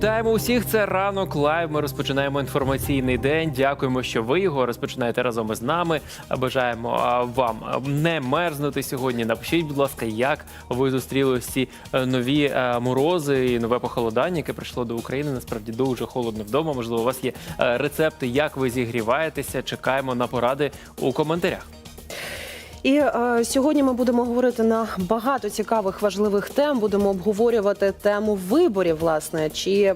вітаємо усіх. Це ранок лайв. Ми розпочинаємо інформаційний день. Дякуємо, що ви його розпочинаєте разом із нами. Бажаємо вам не мерзнути сьогодні. Напишіть, будь ласка, як ви зустріли ось ці е, нові е, морози і нове похолодання, яке прийшло до України. Насправді дуже холодно вдома. Можливо, у вас є е, рецепти, як ви зігріваєтеся. Чекаємо на поради у коментарях. І е, сьогодні ми будемо говорити на багато цікавих важливих тем. Будемо обговорювати тему виборів. Власне, чи е,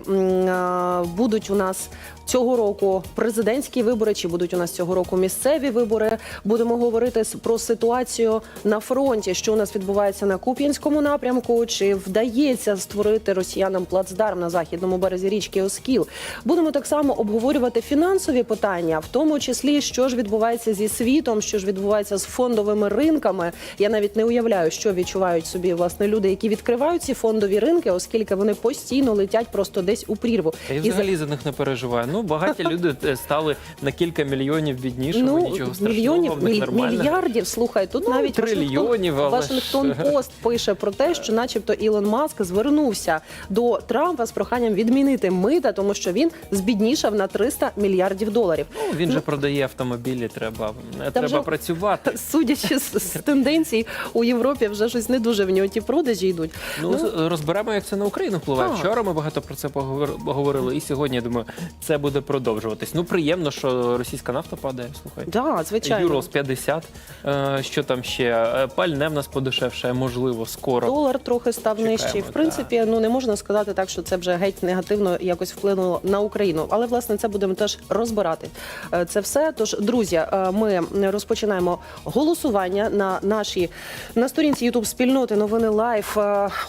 будуть у нас цього року президентські вибори, чи будуть у нас цього року місцеві вибори. Будемо говорити про ситуацію на фронті, що у нас відбувається на Куп'янському напрямку, чи вдається створити росіянам плацдарм на західному березі річки Оскіл. Будемо так само обговорювати фінансові питання, в тому числі, що ж відбувається зі світом, що ж відбувається з фондовими ринками. Я навіть не уявляю, що відчувають собі власне люди, які відкривають ці фондові ринки, оскільки вони постійно летять просто десь у прірву. Я І взагалі за них не переживаю. Ну багаті люди е, стали на кілька мільйонів біднішими. Ну, нічого страшного, мільйонів, в них нормально. мільярдів. Слухай, тут Ну, навіть трильйонів, але Вашингтон ж- Пост пише про те, що, начебто, Ілон Маск звернувся до Трампа з проханням відмінити мита, тому що він збіднішав на 300 мільярдів доларів. Ну, він же продає автомобілі, треба, треба вже- працювати. Судячи з, з тенденцій, у Європі вже щось не дуже в нього ті продажі йдуть. Ну, з- розберемо, як це на Україну впливає. Вчора ми багато про це поговор- поговорили, і сьогодні я думаю, це буде продовжуватись. Ну приємно, що російська нафта падає. Слухай. Да, звичайно. Юро з 50. Е, Що там ще? Е, Пальне в нас подешевше, можливо, скоро. Долар трохи став Чекаємо, нижчий. В принципі, ну не можна сказати так, що це вже геть негативно якось вплинуло на Україну. Але власне це будемо теж розбирати. Е, Це все. Тож, друзі, е, ми розпочинаємо голосування на нашій на сторінці Ютуб спільноти новини Лайф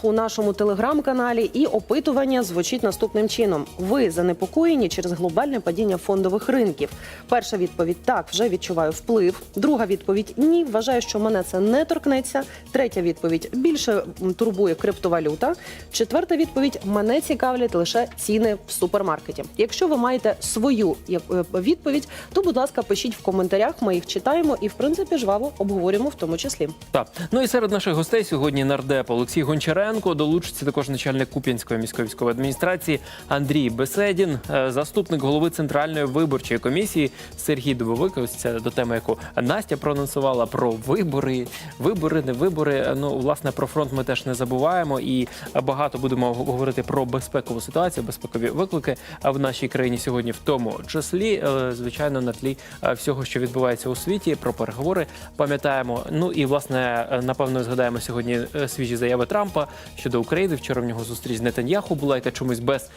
у нашому телеграм-каналі. І опитування звучить наступним чином: ви занепокоєні через глобальне падіння фондових ринків? Перша відповідь так, вже відчуваю вплив. Друга відповідь ні. Вважаю, що мене це не торкнеться. Третя відповідь більше турбує криптовалюта. Четверта відповідь мене цікавлять лише ціни в супермаркеті. Якщо ви маєте свою е, відповідь, то будь ласка, пишіть в коментарях. Ми їх читаємо і в принципі жваво обговорюємо в тому числі. Так, ну і серед наших гостей сьогодні нардеп Олексій Гончаренко долучиться також начальник Куп'янської міської військової адміністрації Андрій Беседін, е, заступник голови центральної виборчої комісії Сергій Дубовик. Ось це до теми, яку Настя проанонсувала про вибори, вибори, не вибори. Ну власне про фронт ми теж не забуваємо і багато будемо говорити про безпекову ситуацію, безпекові виклики в нашій країні сьогодні, в тому числі, е, звичайно, на тлі е, всього, що відбувається у світі, про переговори пам'ятаємо. Ну і власне, е, напевно, згадаємо сьогодні свіжі заяви Трампа щодо України. Вчора в нього зустріч з Нетаньяху була, яка чомусь без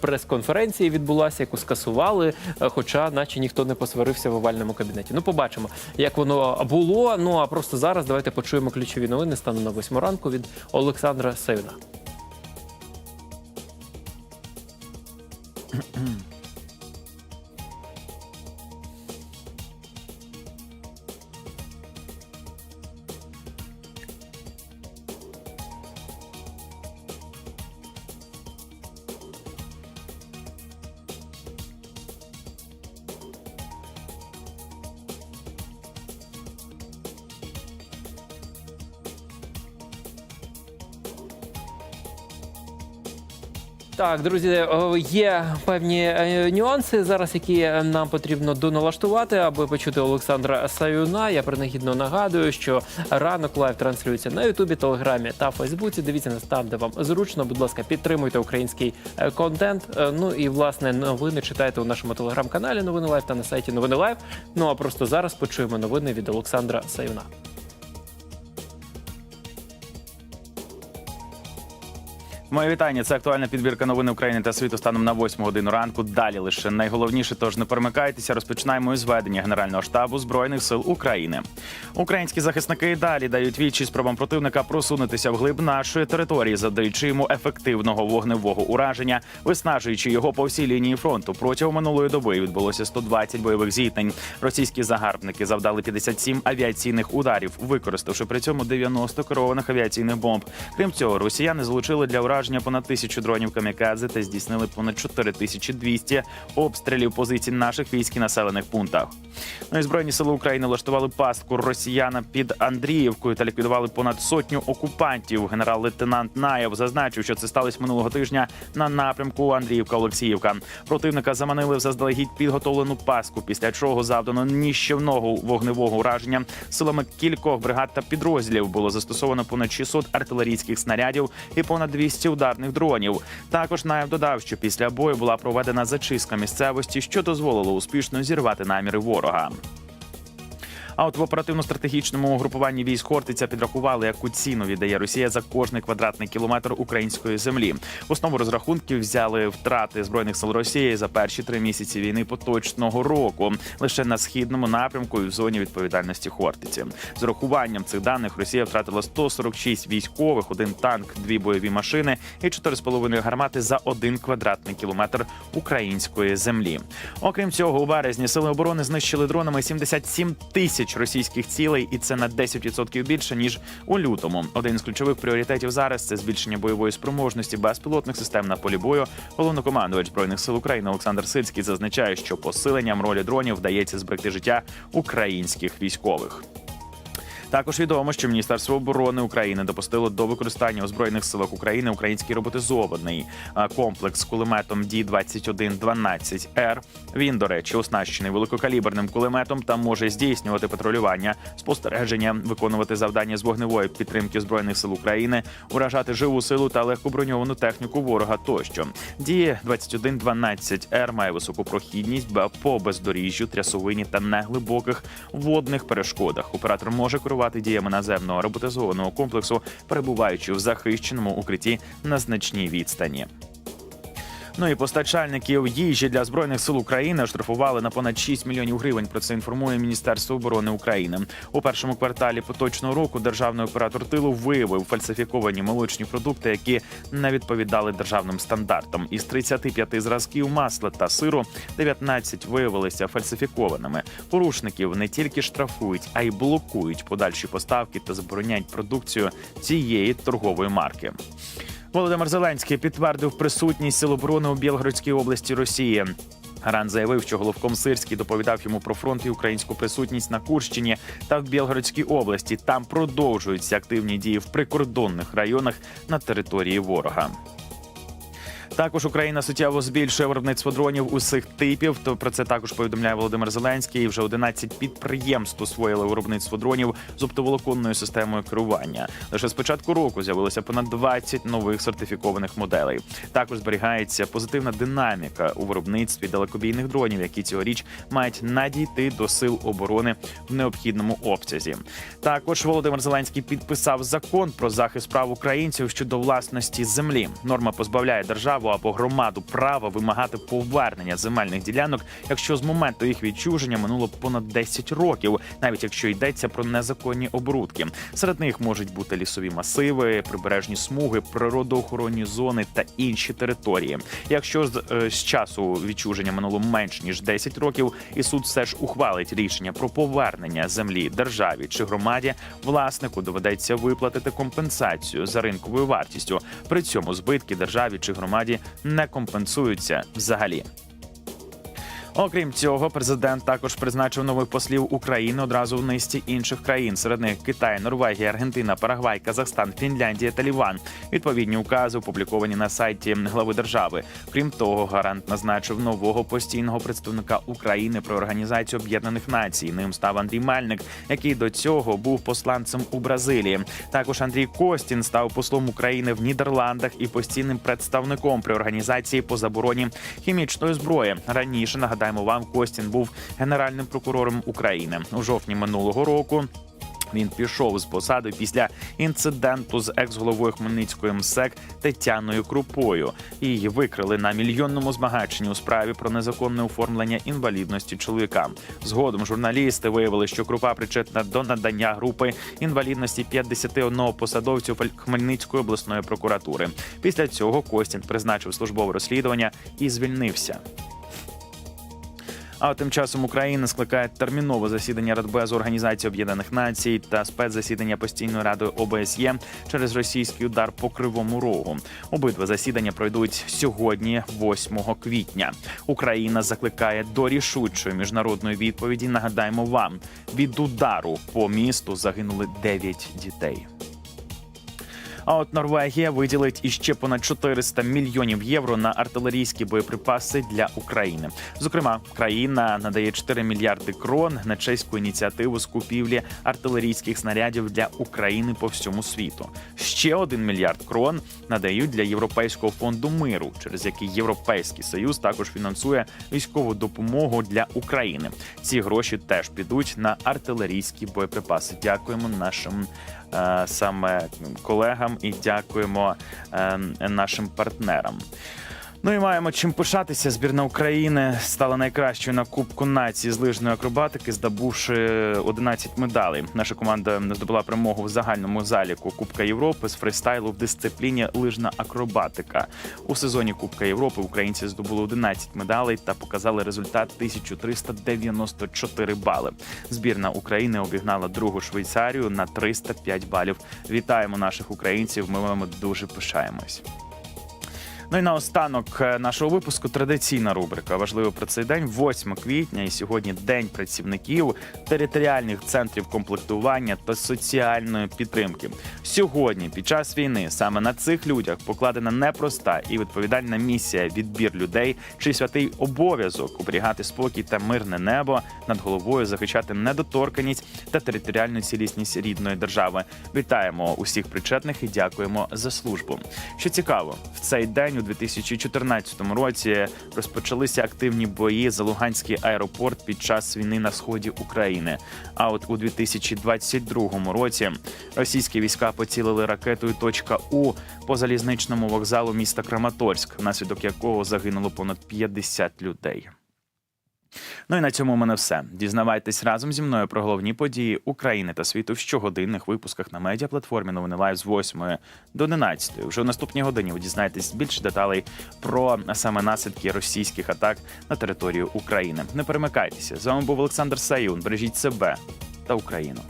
прес-конференції відбулася, яку скасували, е, хоча, наче ніхто не посварився в овальному кабінеті. Ну, побачимо, як воно було. Ну а просто зараз давайте почуємо ключові новини стану на восьму ранку від Олександра Саюна. Так, друзі, е, є певні е, нюанси зараз, які нам потрібно доналаштувати, аби почути Олександра Саюна. Я принагідно нагадую, що ранок лайв транслюється на Ютубі, Телеграмі та Фейсбуці. Дивіться нас там, де вам зручно. Будь ласка, підтримуйте український е, контент. Ну і власне новини читайте у нашому телеграм-каналі Новини Лайв та на сайті Новини Лайв. Ну а просто зараз почуємо новини від Олександра Саюна. Моє вітання. Це актуальна підбірка новин України та світу станом на 8 годину ранку. Далі лише найголовніше, тож не перемикайтеся. Розпочинаємо із ведення Генерального штабу збройних сил України. Українські захисники далі дають відчі спробам противника просунутися вглиб нашої території, завдаючи йому ефективного вогневого ураження, виснажуючи його по всій лінії фронту. Протягом минулої доби відбулося 120 бойових зіткнень. Російські загарбники завдали 57 авіаційних ударів, використавши при цьому 90 керованих авіаційних бомб. Крім цього, росіяни залучили для ураження понад тисячу дронів камікадзе та здійснили понад 4200 обстрілів позицій наших військ і населених пунктах. Ну і збройні сили України влаштували пастку росіяна під Андріївкою та ліквідували понад сотню окупантів. Генерал-лейтенант Наєв зазначив, що це сталося минулого тижня на напрямку Андріївка-Олексіївка. Противника заманили в заздалегідь підготовлену паску, після чого завдано ніщівного вогневого ураження силами кількох бригад та підрозділів було застосовано понад 600 артилерійських снарядів і понад 200 ударних дронів. Також Наєв додав, що після бою була проведена зачистка місцевості, що дозволило успішно зірвати наміри ворога. А от в оперативно-стратегічному угрупуванні військ Хортиця підрахували, яку ціну віддає Росія за кожний квадратний кілометр української землі. В основу розрахунків взяли втрати збройних сил Росії за перші три місяці війни поточного року лише на східному напрямку і в зоні відповідальності Хортиці. З урахуванням цих даних Росія втратила 146 військових, один танк, дві бойові машини і 4,5 гармати за один квадратний кілометр української землі. Окрім цього, у березні сили оборони знищили дронами 77 тисяч російських цілей, і це на 10% більше ніж у лютому. Один з ключових пріоритетів зараз це збільшення бойової спроможності безпілотних систем на полі бою. Головнокомандувач збройних сил України Олександр Сильський зазначає, що посиленням ролі дронів вдається зберегти життя українських військових. Також відомо, що Міністерство оборони України допустило до використання у збройних силах України український роботизований комплекс з кулеметом Ді 2112 Р. Він, до речі, оснащений великокаліберним кулеметом та може здійснювати патрулювання, спостереження, виконувати завдання з вогневої підтримки збройних сил України, уражати живу силу та легкоброньовану техніку ворога. Тощо Ді 2112 Р має високу прохідність по бездоріжжю, трясовині та неглибоких водних перешкодах. Оператор може керувати діями наземного роботизованого комплексу, перебуваючи в захищеному укритті на значній відстані. Ну і постачальників їжі для збройних сил України штрафували на понад 6 мільйонів гривень. Про це інформує Міністерство оборони України. У першому кварталі поточного року державний оператор тилу виявив фальсифіковані молочні продукти, які не відповідали державним стандартам. Із 35 зразків масла та сиру 19 виявилися фальсифікованими. Порушників не тільки штрафують, а й блокують подальші поставки та забороняють продукцію цієї торгової марки. Володимир Зеленський підтвердив присутність сил оборони у Білгородській області Росії. Гарант заявив, що головком Сирський доповідав йому про фронт і українську присутність на Курщині та в Білгородській області. Там продовжуються активні дії в прикордонних районах на території ворога. Також Україна суттєво збільшує виробництво дронів усіх типів. То про це також повідомляє Володимир Зеленський. Вже 11 підприємств освоїли виробництво дронів з оптоволоконною системою керування. Лише з початку року з'явилося понад 20 нових сертифікованих моделей. Також зберігається позитивна динаміка у виробництві далекобійних дронів, які цьогоріч мають надійти до сил оборони в необхідному обсязі. Також Володимир Зеленський підписав закон про захист прав українців щодо власності землі. Норма позбавляє державу або громаду права вимагати повернення земельних ділянок, якщо з моменту їх відчуження минуло понад 10 років, навіть якщо йдеться про незаконні оборудки. Серед них можуть бути лісові масиви, прибережні смуги, природоохоронні зони та інші території. Якщо з, е, з часу відчуження минуло менш ніж 10 років, і суд все ж ухвалить рішення про повернення землі державі чи громаді, власнику доведеться виплатити компенсацію за ринковою вартістю. При цьому збитки державі чи громаді не компенсуються взагалі. Окрім цього, президент також призначив нових послів України одразу в низці інших країн. Серед них Китай, Норвегія, Аргентина, Парагвай, Казахстан, Фінляндія та Ліван. Відповідні укази опубліковані на сайті глави держави. Крім того, гарант назначив нового постійного представника України при організації Об'єднаних Націй. Ним став Андрій Мельник, який до цього був посланцем у Бразилії. Також Андрій Костін став послом України в Нідерландах і постійним представником при організації по забороні хімічної зброї. Раніше нагадаємо вам, Костін був генеральним прокурором України у жовтні минулого року. Він пішов з посади після інциденту з екс-головою Хмельницької МСЕК Тетяною Крупою. Її викрили на мільйонному змагаченні у справі про незаконне оформлення інвалідності чоловікам. Згодом журналісти виявили, що Крупа причетна до надання групи інвалідності 51 посадовцю Хмельницької обласної прокуратури. Після цього Костін призначив службове розслідування і звільнився. А тим часом Україна скликає термінове засідання Радбезу Організації Об'єднаних Націй та спецзасідання постійної ради ОБСЄ через російський удар по кривому рогу. Обидва засідання пройдуть сьогодні, 8 квітня. Україна закликає до рішучої міжнародної відповіді. Нагадаємо вам, від удару по місту загинули 9 дітей. А от Норвегія виділить іще понад 400 мільйонів євро на артилерійські боєприпаси для України. Зокрема, країна надає 4 мільярди крон на чеську ініціативу з купівлі артилерійських снарядів для України по всьому світу. Ще 1 мільярд крон надають для Європейського фонду миру, через який Європейський союз також фінансує військову допомогу для України. Ці гроші теж підуть на артилерійські боєприпаси. Дякуємо нашим саме колегам і дякуємо е, нашим партнерам. Ну і маємо чим пишатися. Збірна України стала найкращою на Кубку нації з лижної акробатики, здобувши 11 медалей. Наша команда здобула перемогу в загальному заліку Кубка Європи з фристайлу в дисципліні лижна акробатика. У сезоні Кубка Європи українці здобули 11 медалей та показали результат 1394 бали. Збірна України обігнала другу Швейцарію на 305 балів. Вітаємо наших українців. Ми вами дуже пишаємось. Ну і наостанок е, нашого випуску традиційна рубрика. Важливо про цей день, 8 квітня, і сьогодні день працівників територіальних центрів комплектування та соціальної підтримки. Сьогодні, під час війни, саме на цих людях покладена непроста і відповідальна місія відбір людей, чий святий обов'язок оберігати спокій та мирне небо над головою, захищати недоторканість та територіальну цілісність рідної держави. Вітаємо усіх причетних і дякуємо за службу. Що цікаво, в цей день у 2014 році розпочалися активні бої за Луганський аеропорт під час війни на сході України. А от у 2022 році російські війська поцілили ракетою «Точка У по залізничному вокзалу міста Краматорськ, внаслідок якого загинуло понад 50 людей. Ну і на цьому у мене все. Дізнавайтесь разом зі мною про головні події України та світу в щогодинних випусках на медіаплатформі Новини Лайв з 8 до 11. Вже в наступній годині ви дізнаєтесь більше деталей про саме наслідки російських атак на територію України. Не перемикайтеся. З вами був Олександр Саюн. Бережіть себе та Україну.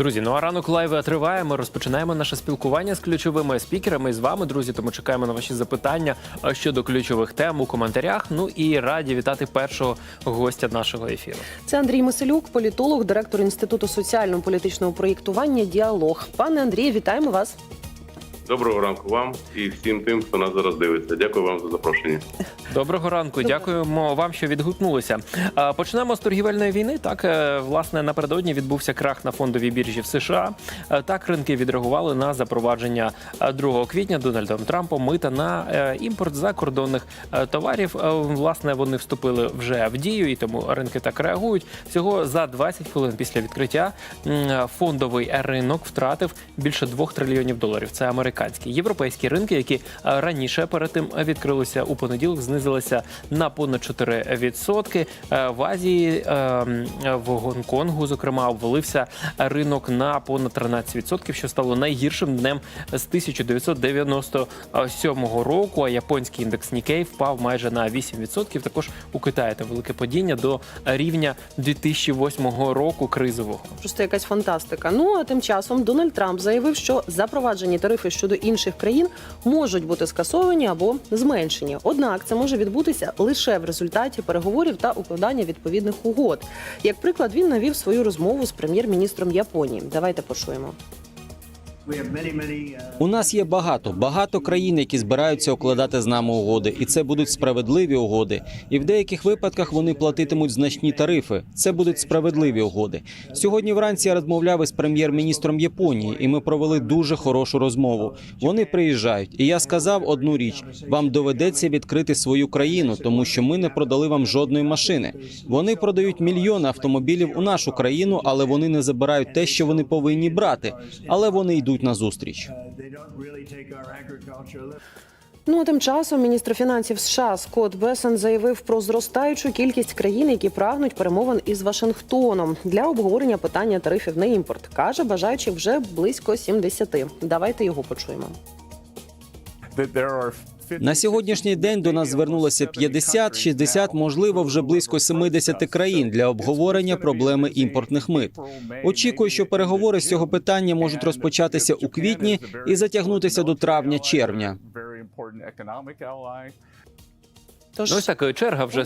Друзі, ну а ранок лайви триває. Ми розпочинаємо наше спілкування з ключовими спікерами з вами, друзі. Тому чекаємо на ваші запитання щодо ключових тем у коментарях. Ну і раді вітати першого гостя нашого ефіру. Це Андрій Миселюк, політолог, директор інституту соціально-політичного проєктування Діалог. Пане Андрію, вітаємо вас. Доброго ранку вам і всім тим, хто нас зараз дивиться. Дякую вам за запрошення. Доброго ранку, дякуємо вам, що відгукнулися. Почнемо з торгівельної війни. Так, е, власне, напередодні відбувся крах на фондовій біржі в США. Е, Так, ринки відреагували на запровадження е, 2 квітня Дональдом Трампом мита на е, імпорт закордонних е, товарів. Е, Власне, вони вступили вже в дію, і тому ринки так реагують. Всього за 20 хвилин після відкриття фондовий ринок втратив більше 2 трильйонів доларів. Це американські європейські ринки, які е, раніше перед тим відкрилися у понеділок, знизилися на понад 4%. Е, В Азії е, в Гонконгу, зокрема, обвалився ринок на понад 13%, що стало найгіршим днем з 1997 року. А японський індекс Nikkei впав майже на 8%. Також у Китаї та велике падіння до рівня 2008 року кризового. Просто якась фантастика. Ну а тим часом Дональд Трамп заявив, що запроваджені тарифи щодо інших країн можуть бути скасовані або зменшені. Однак це може відбутися лише в результаті переговорів та укладання відповідних угод. Як приклад, він навів свою розмову з прем'єр-міністром Японії. Давайте почуємо. У нас є багато, багато країн, які збираються укладати з нами угоди, і це будуть справедливі угоди. І в деяких випадках вони платитимуть значні тарифи. Це будуть справедливі угоди. Сьогодні вранці я розмовляв із прем'єр-міністром Японії, і ми провели дуже хорошу розмову. Вони приїжджають, і я сказав одну річ: вам доведеться відкрити свою країну, тому що ми не продали вам жодної машини. Вони продають мільйони автомобілів у нашу країну, але вони не забирають те, що вони повинні брати. Але вони йдуть на зустріч. Ну а тим часом міністр фінансів США Скотт Бесен заявив про зростаючу кількість країн, які прагнуть перемовин із Вашингтоном для обговорення питання тарифів на імпорт. каже, бажаючих вже близько 70. Давайте його почуємо. На сьогоднішній день до нас звернулося 50, 60, можливо, вже близько 70 країн для обговорення проблеми імпортних мит. Очікую, що переговори з цього питання можуть розпочатися у квітні і затягнутися до травня-червня. Тож Ну, ось так черга вже